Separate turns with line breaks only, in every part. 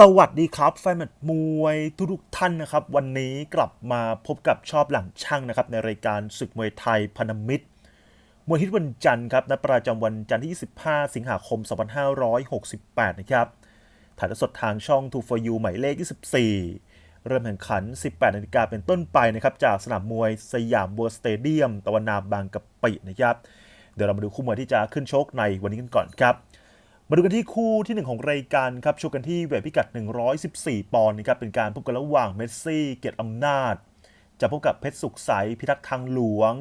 สวัสดีครับ แฟนมตช์มวยทุกท่านนะครับ วันนี้กลับมาพบกับชอบหลังช่างนะครับ ในรายการศึกมวยไทยพันมิตร มวยฮิตวันจันทร์ครับณประจำวันจันทร์ที่ 25 สิงหาคม 2568 นะครับถ่ายทอดสดทางช่อง2 for you หมายเลข 24 เริ่มแข่งขัน 18 นาฬิกาเป็นต้นไปนะครับ จากสนามมวยสยามบัวสเตเดียม ตะวันนาบางกะปินะครับ เดี๋ยวเรามาดูคู่มวยที่จะขึ้นชกในวันนี้กันก่อนครับ มาดูกันที่คู่ที่ 1 ของรายการครับชกกันที่เวทพิกัด 114 ปอนด์นะครับเป็นการพบกันระหว่างเมสซี่ เกียรติอำนาจ จะพบกับเพชรสุขใสพิทักษ์ทางหลวง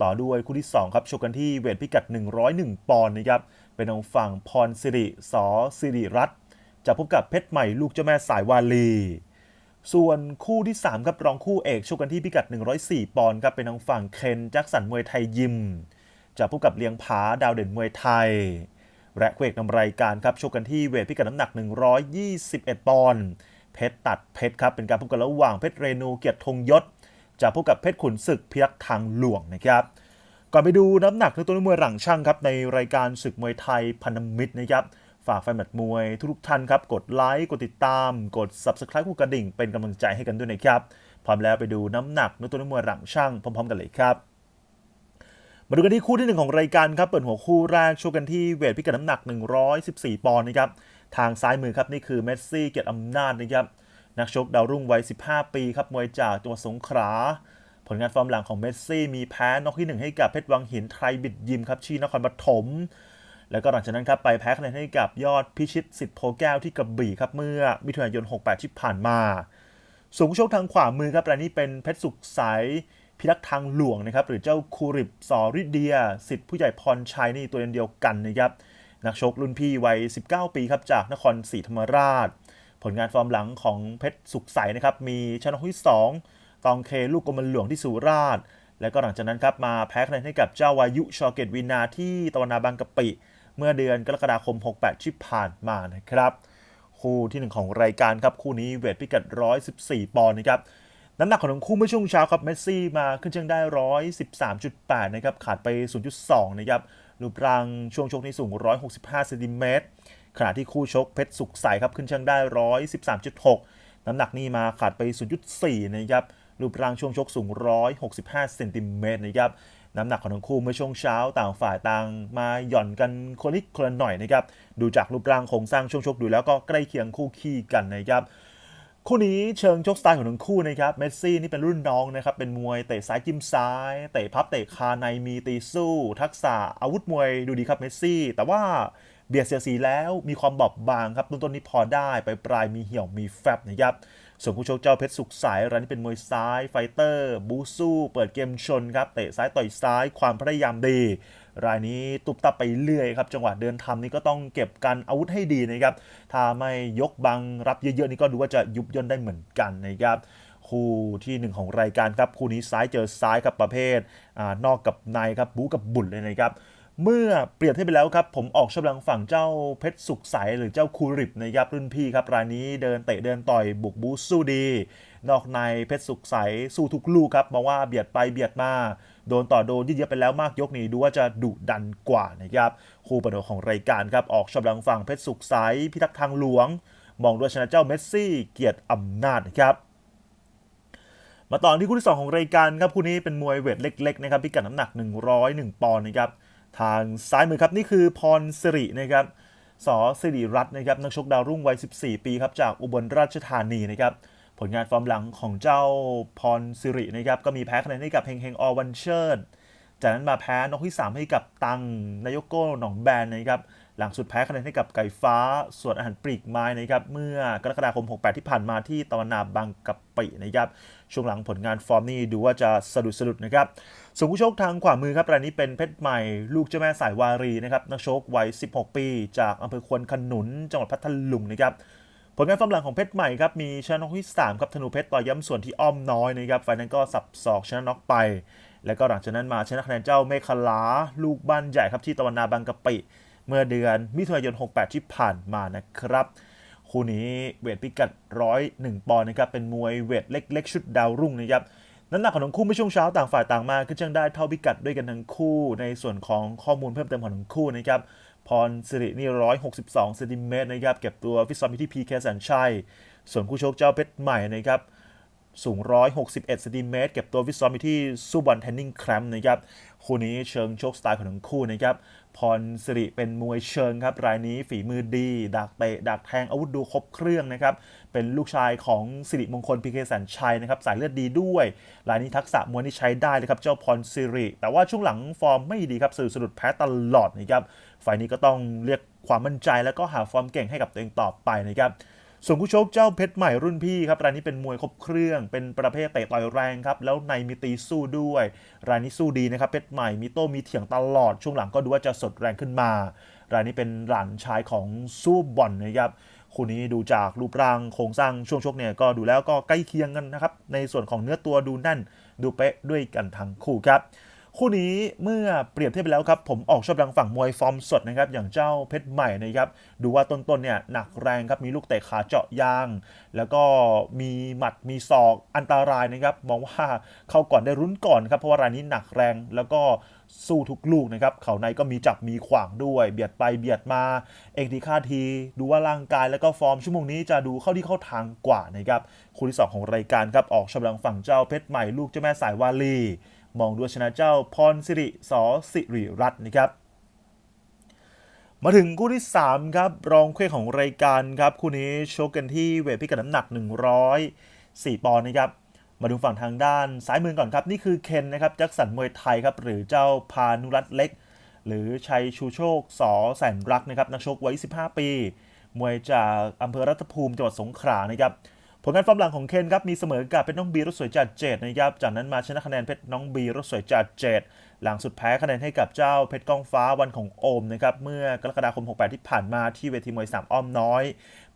ต่อด้วยคู่ที่ 2 ครับชกกันที่เวทพิกัด 101 ปอนด์นะครับเป็นทางฝั่งพรสิริสอสิริรัตน์จะพบกับเพชรใหม่ลูกเจ้าแม่สายวาลี ส่วนคู่ที่ 3 ครับรองคู่เอกชกกันที่พิกัด 104 ปอนด์ครับเป็นทางฝั่งเคนแจ็คสันมวยไทยยิม จะพบกับเลียงผาดาวเด่นมวยไทย และคู่เอกนำรายการครับชกกันที่เวทพิกัดน้ำหนัก 121 ปอนด์เพชรตัดเพชรครับเป็นการพบกันระหว่างเพชรเรนูเกียรติธงยศจะพบกับเพชรขุนศึกพิรักษ์ทางหลวงนะครับก่อนไปดูน้ำหนักในตัวนักมวยหลังช่างครับในรายการศึกมวยไทยพันธมิตรนะครับฝากแฟนแมตช์มวยทุกท่านครับกดไลค์กดติดตาม กด subscribe กดกระดิ่งเป็นกำลังใจให้กันด้วยนะครับพร้อมแล้วไปดูน้ำหนักในตัวนักมวยหลังช่างพร้อม ๆ กันเลยครับ มาดูกันที่คู่ที่ 1 ของรายการครับ เปิดหัวคู่แรกชกกันที่เวทพิกัดน้ำหนัก 114 ปอนด์นะครับ ทางซ้ายมือครับนี่คือเมสซี่เกียรติอำนาจนะครับ นักชกดาวรุ่งวัย 15 ปีครับ มวยจากจังหวัดสงขลา ผลงานฟอร์มหลังของเมสซี่มีแพ้น็อกที่ 1 ให้กับเพชรวังหินไทรบิดยิมครับชีนครปฐม แล้วก็หลังจากนั้นครับไปแพ้คะแนนให้กับยอดพิชิตสิทธิ์โพแก้วที่กระบี่ครับเมื่อมิถุนายน 68 ที่ผ่านมาส่วนผู้ชกทางขวามือครับรายนี้เป็นเพชรสุขใส พิทักษ์ทางหลวงนะครับหรือเจ้าคูริบสอริเดียสิทธิ์ผู้ใหญ่พรชัยนี่ตัวเดียวกันนะครับนักชกรุ่นพี่วัย 19 ปีครับจากนครศรีธรรมราช ผลงานฟอร์มหลังของเพชรสุขใสนะครับมีชนะที่2ตองเคลูกกรมหลวงที่สุราษฎร์แล้วก็หลังจากนั้นครับมาแพ้คะแนนให้กับเจ้าวายุชอเกตวินาที่ตะวันนาบางกะปิ เมื่อเดือนกรกฎาคม 68 ที่ผ่านมานะครับ คู่ที่ 1 ของรายการครับคู่นี้เวทพิกัด 114 ปอนด์นะครับ น้ำหนักของทั้งคู่เมื่อช่วงเช้าครับเมสซี่มาขึ้นเชิงได้ 113.8 นะครับ ขาดไป 0.2 นะครับรูปร่างช่วงชกนี้สูง 165เซนติเมตรขณะที่คู่ชกเพชรสุขใสครับขึ้นเชิงได้ 113.6 น้ำหนักนี่มาขาดไป 0.4 นะครับรูปร่างช่วงชกสูง 165เซนติเมตรนะครับน้ำหนักของทั้งคู่เมื่อช่วงเช้าต่างฝ่ายต่างมาหย่อนกันคนนิดคนละหน่อยนะครับดูจากรูปร่างโครงสร้างช่วงชกดูแล้วก็ใกล้เคียงคู่ขี้กันนะครับ คู่นี้เชิงชกสไตล์ของทั้งคู่นะครับ เมสซี่นี่เป็นรุ่นน้องนะครับ เป็นมวยเตะซ้ายจิ้มซ้าย เตะพับเตะคาในมีตีสู้ ทักษะอาวุธมวยดูดีครับเมสซี่ แต่ว่าเบียดเสียสีแล้วมีความบอบบางครับต้นต้นี้พอได้ไปปลายมีเหี่ยวมีแฟบนะครับ ส่วนผู้ชกเจ้าเพชรสุขสายรายนี้เป็นมวยซ้ายไฟเตอร์ บูสู้ เปิดเกมชนครับ เตะซ้ายต่อยซ้าย ความพยายามดี รายนี้ตุบตับไปเรื่อยครับ จังหวะเดินทำนี่ก็ต้องเก็บกันอาวุธให้ดีนะครับ ถ้าไม่ยกบังรับเยอะๆนี่ก็ดูว่าจะยุบย่นได้เหมือนกันนะครับคู่ที่ 1 ของรายการครับ คู่นี้ซ้ายเจอซ้ายครับประเภทอนอกกับในครับบู๊กับบุญเลยนะครับ เมื่อเปรียบเทียบไปแล้วครับ ผมออกชำลังฝั่งเจ้าเพชรสุขใสหรือเจ้าคูริบนะครับรุ่นพี่ครับรายนี้เดินเตะเดินต่อยบุกบูสู้ดี นอกในเพชรสุขใสสู้ทุกลูกครับมาว่าเบียดไปเบียดมา โดนต่อโดนยืดเยื้อไปแล้วมากยกนี้ดูว่าจะดุดันกว่านะครับคู่ประเดิมของรายการครับออกชำลังฝั่งเพชรสุขใสพิทักษ์ทางหลวง มองด้วยชนะเจ้าเมสซี่เกียรติอำนาจนะครับมาต่อที่คู่ที่ 2 ของรายการครับคู่นี้เป็นมวยเวทเล็กๆนะครับพิกัดน้ำหนัก 101 ปอนด์นะครับ ทางซ้ายมือครับ นี่คือพรสิรินะครับสสิริรัตน์นะครับนักชกดาวรุ่งวัย 14 ปีครับจากอุบลราชธานีนะครับผลงานฟอร์มหลังของเจ้าพรสิรินะครับก็มีแพ้คะแนนให้กับเฮงเฮงออวันเชิร์จากนั้นมาแพ้นกที่ 3 ให้กับตังนายกโก้หนองแบนนะครับหลังสุดแพ้คะแนนให้กับไก่ฟ้า ส่วนอาหารปลีกไม้นะครับเมื่อกรกฎาคม 68 ที่ผ่านมาที่ตะวันนาบางกะปินะครับ ช่วงหลังผลงานฟอร์มนี่ดูว่าจะสะดุดสะดุดนะครับส่วนผู้ชกทางขวามือครับรายนี้เป็นเพชรใหม่ลูกเจ้าแม่สายวารีนะครับนักชกวัย 16 ปี จากอำเภอควนขนุน จังหวัดพัทลุงนะครับผลงานฟอร์มหลังของเพชรใหม่ครับมีชนะน็อกที่ 3 ครับธนูเพชรต่อย้ำส่วนที่อ้อมน้อยนะครับไฟนั้นก็สับศอกชนะน็อกไป แล้วก็หลังจากนั้นมาชนะคะแนนเจ้าเมฆลาลูกบ้านใหญ่ครับที่ตะวันนาบางกะปิ เมื่อเดือนมิถุนายน 68 ที่ผ่านมานะครับ คู่นี้เวทพิกัด 101 ปอนด์นะครับ เป็นมวยเวทเล็กๆ ชุดดาวรุ่งนะครับ น้ำหนักของทั้งคู่เมื่อช่วงเช้าต่างฝ่ายต่างมาขึ้นเชิงได้เท่าพิกัดด้วยกันทั้งคู่ในส่วนของข้อมูลเพิ่มเติมของทั้งคู่นะครับ พรสิรินี่ 162เซนติเมตรนะครับ เก็บตัวฟิตซ้อมอยู่ที่พีแคสันชัย ส่วนคู่ชกเจ้าเพชรใหม่นะครับ สูง 161เซนติเมตรเก็บตัวฟิซ้อมอยู่ที่ซูบอลเทนนิงแคมป์นะครับคู่นี้เชิงโชกสไตล์ของทั้งคู่นะครับพรสิริเป็นมวยเชิงครับ รายนี้ฝีมือดี ดักเตะ ดักแทงอาวุธดูครบเครื่องนะครับ เป็นลูกชายของสิริมงคลพีเคสันชัยนะครับ สายเลือดดีด้วย รายนี้ทักษะมวยนี่ใช้ได้เลยครับ เจ้าพรสิริ แต่ว่าช่วงหลังฟอร์มไม่ดีครับสื่อสะดุดแพ้ตลอดนะครับ ฝ่ายนี้ก็ต้องเรียกความมั่นใจแล้วก็หาฟอร์มเก่งให้กับตัวเองต่อไปนะครับ ส่วนผู้ชกเจ้าเพชรใหม่รุ่นพี่ครับรายนี้เป็นมวยครบเครื่องเป็นประเภทเตะต่อยแรงครับแล้วในมีตีสู้ด้วย รายนี้สู้ดีนะครับเพชรใหม่มีโต้มีเถียงตลอดช่วงหลังก็ดูว่าจะสดแรงขึ้นมา รายนี้เป็นหลานชายของสู้บอลนะครับคู่นี้ดูจากรูปร่างโครงสร้างช่วงชกเนี่ยก็ดูแล้วก็ใกล้เคียงกันนะครับในส่วนของเนื้อตัวดูแน่นดูเป๊ะด้วยกันทั้งคู่ครับ คู่นี้เมื่อเปรียบเทียบไปแล้วครับ ผมออกชอบดังฝั่งมวยฟอร์มสดนะครับอย่างเจ้าเพชรใหม่นะครับดูว่าต้นๆเนี่ยหนักแรงครับมีลูกเตะขาเจาะยาง แล้วก็มีหมัดมีศอกอันตรายนะครับมองว่าเข้าก่อนได้รุ้นก่อนครับเพราะว่ารายนี้หนักแรงแล้วก็สู้ทุกลูกนะครับ เขาในก็มีจับมีขวางด้วย เบียดไปเบียดมา เองทีค่าที ดูว่าร่างกายแล้วก็ฟอร์มชั่วโมงนี้จะดูเข้าที่เข้าทางกว่านะครับ คู่ที่สองของรายการครับ ออกชมดังฝั่งเจ้าเพชรใหม่ลูกเจ้าแม่สายวาลี มองด้วยชนะเจ้าพรสิริสอสิริรัตน์นะครับ มาถึงคู่ที่ 3 ครับ รองเควของรายการครับ คู่นี้ชกกันที่เวทพิกัดน้ำหนัก 104 ปอนด์นะครับ มาดูฝั่งทางด้านซ้ายมือก่อนครับ นี่คือเคนนะครับจ็คสันมวยไทยครับ หรือเจ้าพานุรัตน์เล็ก หรือชัยชูโชคสอแสนรักนะครับนักชกวัย15 ปี มวยจากอำเภอรัตภูมิจังหวัดสงขลานะครับ ผลงานฟอร์มหลังของเคนครับมีเสมอกับเพชรน้องบีรถสวยจัดเจดนะครับจากนั้นมาชนะคะแนนเพชรน้องบีรถสวยจัดเจดหลังสุดแพ้คะแนนให้กับเจ้าเพชรก้องฟ้าวันของโอมนะครับเมื่อกรกฎาคม 68 ที่ผ่านมาที่เวทีมวย3อ้อมน้อย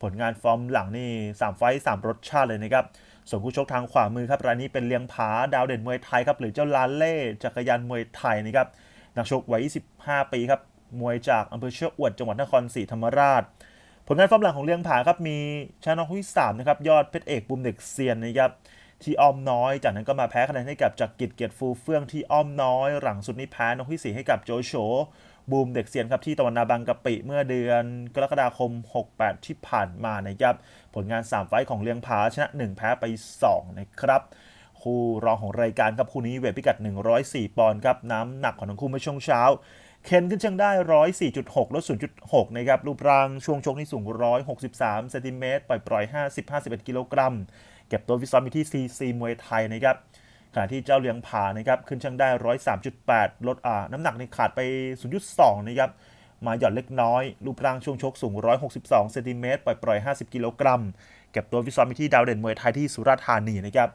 ผลงานฟอร์มหลังนี่3ไฟต์3รสชาติเลยนะครับส่วนคู่ชกทางขวามือครับรายนี้เป็นเลียงผาดาวเด่นมวยไทยครับหรือเจ้าลาเล่จักรยานมวยไทยนะครับนักชกวัย 25 ปีครับมวยจากอำเภอเชือกอวดจังหวัดนครศรีธรรมราช ผลงานฟอร์มหลังของเลียงผาครับมีชนะน็อกคู่ที่3นะครับยอดเพชรเอกบุมเด็กเซียนนะครับที่อ้อมน้อย จากนั้นก็มาแพ้คะแนนให้กับจักรกิจเกียรติฟูเฟื่องที่อ้อมน้อย หลังสุดนี้แพ้น็อกที่4ให้กับโจโฉบูมเด็กเซียนครับที่ตะวันนาบางกะปิเมื่อเดือนกรกฎาคม 68 ที่ผ่านมานะครับผลงาน 3 ไฟของเลียงผาชนะ 1 แพ้ไป 2 นะครับคู่รองของรายการครับคู่นี้เวทพิกัด 104 ปอนด์ครับน้ำหนักของทั้งคู่เมื่อช่วงเช้า เคนขึ้นเชิงได้ 104.6 ลด 0.6 นะครับ รูปร่างช่วงชกนี่สูง 163 เซนติเมตร ปล่อยปล่อย 50 51 กิโลกรัม เก็บตัวฟิซ้อมอยู่ที่ CC มวยไทยนะครับ ขณะที่เจ้าเลี้ยงผานะครับ ขึ้นเชิงได้ 103.8 ลดอ่าน้ำหนักในขาดไป 0.2 นะครับ มาหย่อนเล็กน้อย รูปร่างช่วงชกสูง 162 เซนติเมตร ปล่อยปล่อย 50 กิโลกรัม เก็บตัวฟิซ้อมอยู่ที่ดาวเด่นมวยไทยที่สุราษฎร์ธานีนะครับ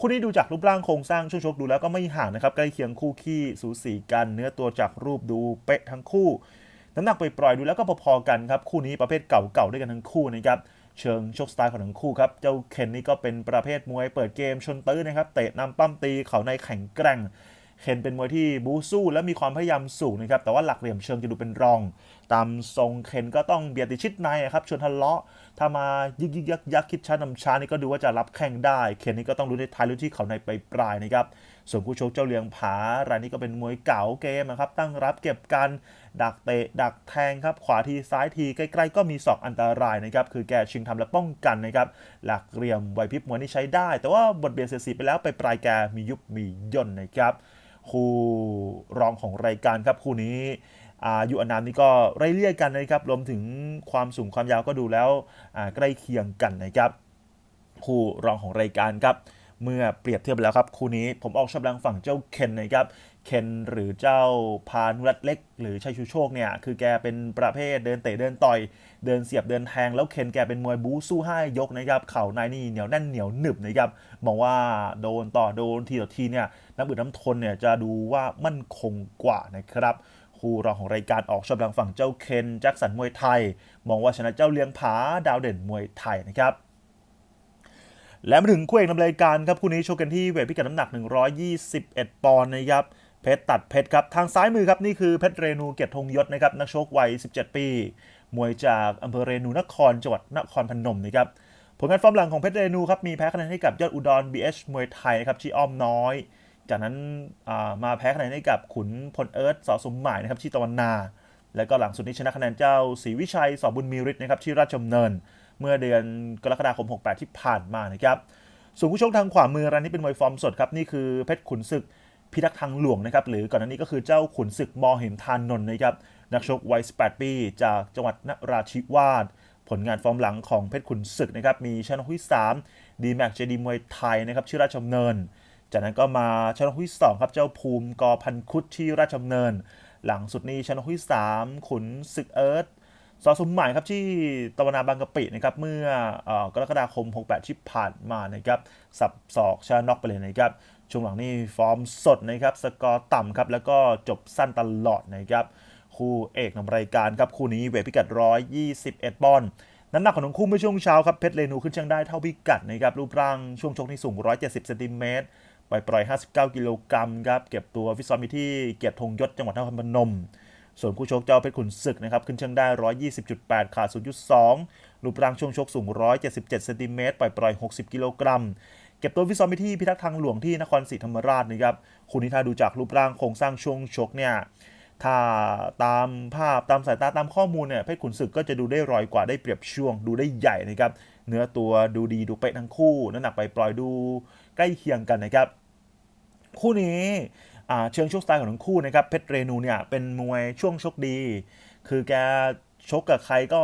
คู่นี้ดูจากรูปร่างโครงสร้างช่วงชกดูแล้วก็ไม่ห่างนะครับใกล้เคียงคู่ขี้สูสีกันเนื้อตัวจากรูปดูเป๊ะทั้งคู่น้ำหนักปปล่อยๆดูแล้วก็พอๆกันครับคู่นี้ประเภทเก่าๆด้วยกันทั้งคู่นะครับเชิงชกสไตล์ของทั้งคู่ครับ เจ้าเคนนี่ก็เป็นประเภทมวยเปิดเกมชนตื้อนะครับ เตะนำปั้มตีเขาในแข็งแกร่ง เคนเป็นมวยที่บูสู้และมีความพยายามสูงนะครับ แต่ว่าหลักเหลี่ยมเชิงจะดูเป็นรอง ตามทรงเคนก็ต้องเบียดติดชิดในครับชวนทะเลาะถ้ามายึกยึกยักยักคิดช้านำช้านี่ก็ดูว่าจะรับแข่งได้ เคนนี่ก็ต้องรู้ในท้ายรู้ที่เขาในไปปลายนะครับส่วนคู่ชกเจ้าเลียงผารายนี้ก็เป็นมวยเก่าเกมนะครับตั้งรับเก็บกันดักเตะดักแทงครับขวาทีซ้ายทีใกล้ๆก็มีศอกอันตรายนะครับคือแกชิงทำและป้องกันนะครับหลักเหลี่ยมไหวพริบมวยนี่ใช้ได้ แต่ว่าบทเบียดเสียสีไปแล้วไปปลายแกมียุบมีย่นนะครับคู่รองของรายการครับคู่นี้ อายุอานามนี่ก็ไล่เลี่ยกันนะครับ รวมถึงความสูงความยาวก็ดูแล้วใกล้เคียงกันนะครับคู่รองของรายการครับ เมื่อเปรียบเทียบแล้วครับคู่นี้ผมออกชอบดังฝั่งเจ้าเคนนะครับเคนหรือเจ้าพานุรัตเล็ก หรือชัยชูโชคเนี่ยคือแกเป็นประเภทเดินเตะเดินต่อยเดินเสียบเดินแทงแล้วเคนแกเป็นมวยบู๊สู้ให้ยกนะครับเข่าในนี่เหนียวแน่นเหนียวหนึบนะครับมองว่าโดนต่อโดนทีต่อทีเนี่ยน้ำอึดน้ำทนเนี่ยจะดูว่ามั่นคงกว่านะครับ คู่รองของรายการออกชอบดังฝั่งเจ้าเคนแจ็คสันมวยไทย มองว่าชนะเจ้าเลี้ยงผาดาวเด่นมวยไทยนะครับและมาถึงคู่เอกนำรายการครับคู่นี้โชว์กันที่เวทพิกัดน้ำหนัก 121 ปอนด์นะครับเพชรตัดเพชรครับทางซ้ายมือครับนี่คือเพชรเรนูเกียรติธงยศนะครับนักชกวัย 17 ปี มวยจากอำเภอเรนูนครจังหวัดนครพนมนะครับผลงานฟอร์มหลังของเพชรเรนูครับมีแพ้คะแนนให้กับยอดอุดร BH มวยไทยครับที่อ้อมน้อย จากนั้นมาแพ้คะแนนให้กับขุนพลเอิร์ธสอสมหมายนะครับที่ตะวันนา แล้วก็หลังสุดนี้ชนะคะแนนเจ้าศรีวิชัยสอบุญมีฤทธิ์นะครับที่ราชดำเนิน เมื่อเดือนกรกฎาคม 68 ที่ผ่านมานะครับส่วนผู้ชกทางขวามือรายนี้เป็นมวยฟอร์มสดครับนี่คือเพชรขุนศึกพิทักษ์ทางหลวงนะครับหรือก่อนหน้านี้ก็คือเจ้าขุนศึกมอเห็มทานนนท์นะครับนักชกวัย 18 ปี จากจังหวัดนราธิวาสผลงานฟอร์มหลังของเพชรขุนศึกนะครับมีชนะที่3ดีแม็กเจดีมวยไทยนะครับชื่อราชดำเนิน จากนั้นก็มาชนะที่2ครับเจ้าภูมิกอพันคุดที่ราชดำเนิน หลังสุดนี้ชนะที่ 3 ขุนศึกเอิร์ธสอสมหมายครับที่ตะวันนาบางกะปินะครับเมื่ออกรกฎาคม 68 ที่ผ่านมานะครับสับศอกชนะน็อกไปเลยนะครับช่วงหลังนี่ฟอร์มสดนะครับสกอร์ต่ำครับแล้วก็จบสั้นตลอดนะครับคู่เอกนำรายการครับคู่นี้เวทพิกัด 121 ปอนด์น้ำหนักของทั้งคู่เมื่อช่วงเช้าครับเพชรเรนูขึ้นเชียงได้เท่าพิกัดนะครับรูปร่างช่วงชกที่สูง 170 เซนติเมตร ปล่อยปล่อย59 กิโลกรัมครับเก็บตัวฟิตซ้อมอยู่ที่เกียรติธงยศจังหวัดนครพนม ส่วนคู่ชกเจ้าเพชรขุนศึกนะครับขึ้นเชิงได้ 120.8 ขาด 0.2 รูปร่างช่วงชกสูง 177เซนติเมตรปล่อยปล่อย60 กิโลกรัมเก็บตัวฟิตซ้อมที่พิทักษ์ทางหลวงที่นครศรีธรรมราชนะครับคู่นี้ถ้าดูจากรูปร่างโครงสร้างช่วงชกเนี่ยถ้าตามภาพตามสายตาตามข้อมูลเนี่ยเพชรขุนศึกก็จะดูได้รอยกว่าได้เปรียบช่วง ดูได้ใหญ่นะครับเนื้อตัวดูดีดูเป๊ะทั้งคู่น้ำหนักไปปล่อยดูใกล้เคียงกันนะครับ คู่นี้เชิงชกสไตล์ของทั้งคู่นะครับเพชรเรนูเนี่ยเป็นมวยช่วงชกดี คือแกชกกับใครก็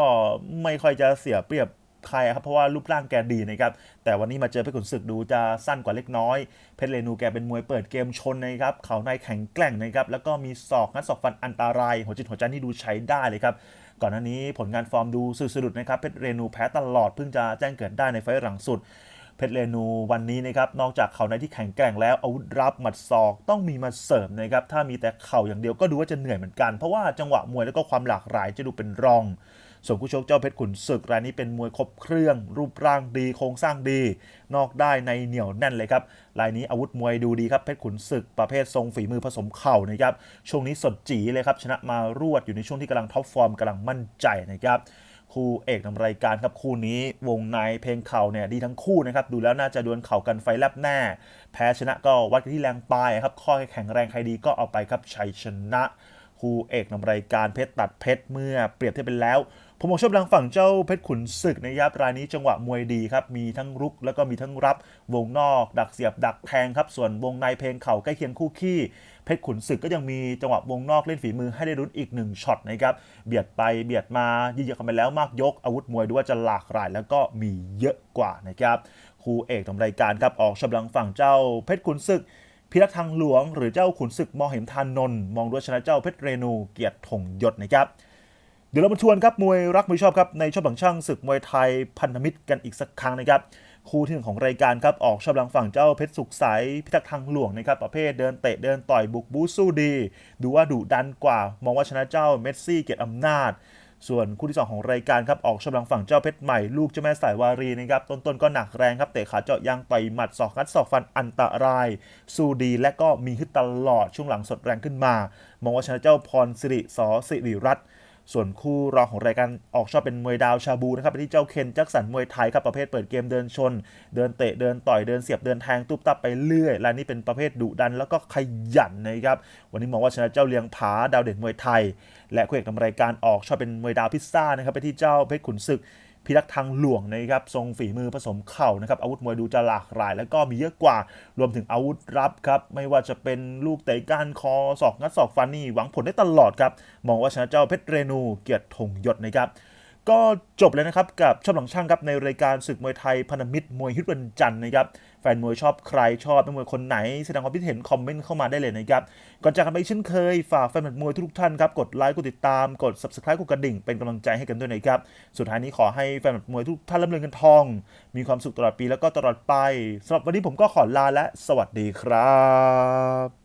ไม่ค่อยจะเสียเปรียบใครครับเพราะว่ารูปร่างแกดีนะครับแต่วันนี้มาเจอเพชรขุนศึกดูจะสั้นกว่าเล็กน้อย เพชรเรนูแกเป็นมวยเปิดเกมชนนะครับเขาในแข็งแกร่งนะครับแล้วก็มีศอกงัดศอกฟันอันตราย หัวจิตหัวใจนี่ดูใช้ได้เลยครับก่อนหน้านี้ผลงานฟอร์มดูสุดสุดนะครับเพชรเรนูแพ้ตลอดเพิ่งจะแจ้งเกิดได้ในไฟล์หลังสุด เพชรเรนูวันนี้นะครับนอกจากเข่าในที่แข็งแกร่งแล้วอาวุธรับหมัดศอกต้องมีมาเสริมนะครับถ้ามีแต่เข่าอย่างเดียวก็ดูว่าจะเหนื่อยเหมือนกัน เพราะว่าจังหวะมวยแล้วก็ความหลากหลายจะดูเป็นรองส่วนคู่ชกเจ้าเพชรขุนศึกรายนี้เป็นมวยครบเครื่อง รูปร่างดีโครงสร้างดี นอกได้ในเหนียวแน่นเลยครับรายนี้อาวุธมวยดูดีครับเพชรขุนศึกประเภททรงฝีมือผสมเข่านะครับช่วงนี้สดจีเลยครับชนะมารวดอยู่ในช่วงที่กำลังท็อปฟอร์มกำลังมั่นใจนะครับ คู่เอกนำรายการครับคู่นี้วงในเพลงเข่าเนี่ยดีทั้งคู่นะครับดูแล้วน่าจะดวลเข่ากันไฟแลบแน่ แพ้ชนะก็วัดกันที่แรงปลายครับข้อแข็งแรงใครดีก็เอาไปครับชัยชนะ คู่เอกนำรายการเพชรตัดเพชรเมื่อเปรียบเทียบเป็นแล้ว ผมบอกชอบทางฝั่งเจ้าเพชรขุนศึกนะครับรายนี้จังหวะมวยดีครับ มีทั้งรุกแล้วก็มีทั้งรับวงนอก ดักเสียบดักแทงครับ ส่วนวงในเพลงเข่าใกล้เคียงคู่ขี้เพชรขุนศึกก็ยังมีจังหวะวงนอกเล่นฝีมือให้ได้รุ้นอีกหนึ่งช็อตนะครับเบียดไปเบียดมายืดเยื้อกันไปแล้วมากยกอาวุธมวยดูว่าจะหลากหลาย แล้วก็มีเยอะกว่านะครับคู่เอกนำรายการครับออกชำลังฝั่งเจ้าเพชรขุนศึกพิทักษ์ทางหลวงหรือเจ้าขุนศึกมอเห็มทานนนมองด้วยชนะเจ้าเพชรเรนูเกียรติธงยศนะครับ เดี๋ยวเรามาทวนครับมวยรักมวยชอบครับในชอบหลังช่างศึกมวยไทยพันธมิตรกันอีกสักครั้งนะครับคู่ที่หนึ่งของรายการครับออกชอบหลังฝั่งเจ้าเพชรสุขใสพิทักษ์ทางหลวงนะครับประเภทเดินเตะเดินต่อยบุกบูสู้ดี ดูว่าดุดันกว่า มองว่าชนะเจ้าเมสซี่เกียรติอำนาจ ส่วนคู่ที่ 2 ของรายการครับออกชำลังฝั่งเจ้าเพชรใหม่ลูกเจ้าแม่สายวารีนะครับต้นๆก็หนักแรงครับเตะขาเจาะยางต่อยหมัดศอกงัดศอกฟันอันตราย สู้ดีและก็มีขึ้นตลอดช่วงหลังสดแรงขึ้นมา มองว่าชนะเจ้าพรสิริสอสิริรัตน์ ส่วนคู่รองของรายการออกชอบเป็นมวยดาวชาบูนะครับไปที่เจ้าเคนแจ็คสันมวยไทยครับประเภทเปิดเกมเดินชน เดินเตะเดินต่อยเดินเสียบเดินแทงตุ๊บตับไปเรื่อยรายนี้เป็นประเภทดุดันแล้วก็ขยันนะครับวันนี้มองว่าชนะเจ้าเลียงผาดาวเด่นมวยไทย และคู่เอกนำรายการออกชอบเป็นมวยดาวพิซซ่านะครับไปที่เจ้าเพชรขุนศึก พิทักษ์ทางหลวงนะครับทรงฝีมือผสมเข่านะครับอาวุธมวยดูจะหลากหลาย แล้วก็มีเยอะกว่า รวมถึงอาวุธรับครับไม่ว่าจะเป็นลูกเตะก้านคอศอกงัดศอกฟันนี่หวังผลได้ตลอดครับมองว่าชนะเจ้าเพชรเรนูเกียรติธงยศนะครับ ก็จบเลยนะครับกับชอบหลังช่างครับในรายการศึกมวยไทยพันธมิตรมวยฮิตวันจันทร์นะครับแฟนมวยชอบใครชอบเป็นมวยคนไหนแสดงความคิดเห็นคอมเมนต์เข้ามาได้เลยนะครับก่อนจากกันไปเช่นเคยฝากแฟนมวยทุกท่านครับกดไลค์กดติดตามกด subscribe กดกระดิ่งเป็นกำลังใจให้กันด้วยนะครับสุดท้ายนี้ขอให้แฟนมวยทุกท่านร่ำรวยเงินทอง มีความสุขตลอดปีแล้วก็ตลอดไปสำหรับวันนี้ผมก็ขอลาและสวัสดีครับ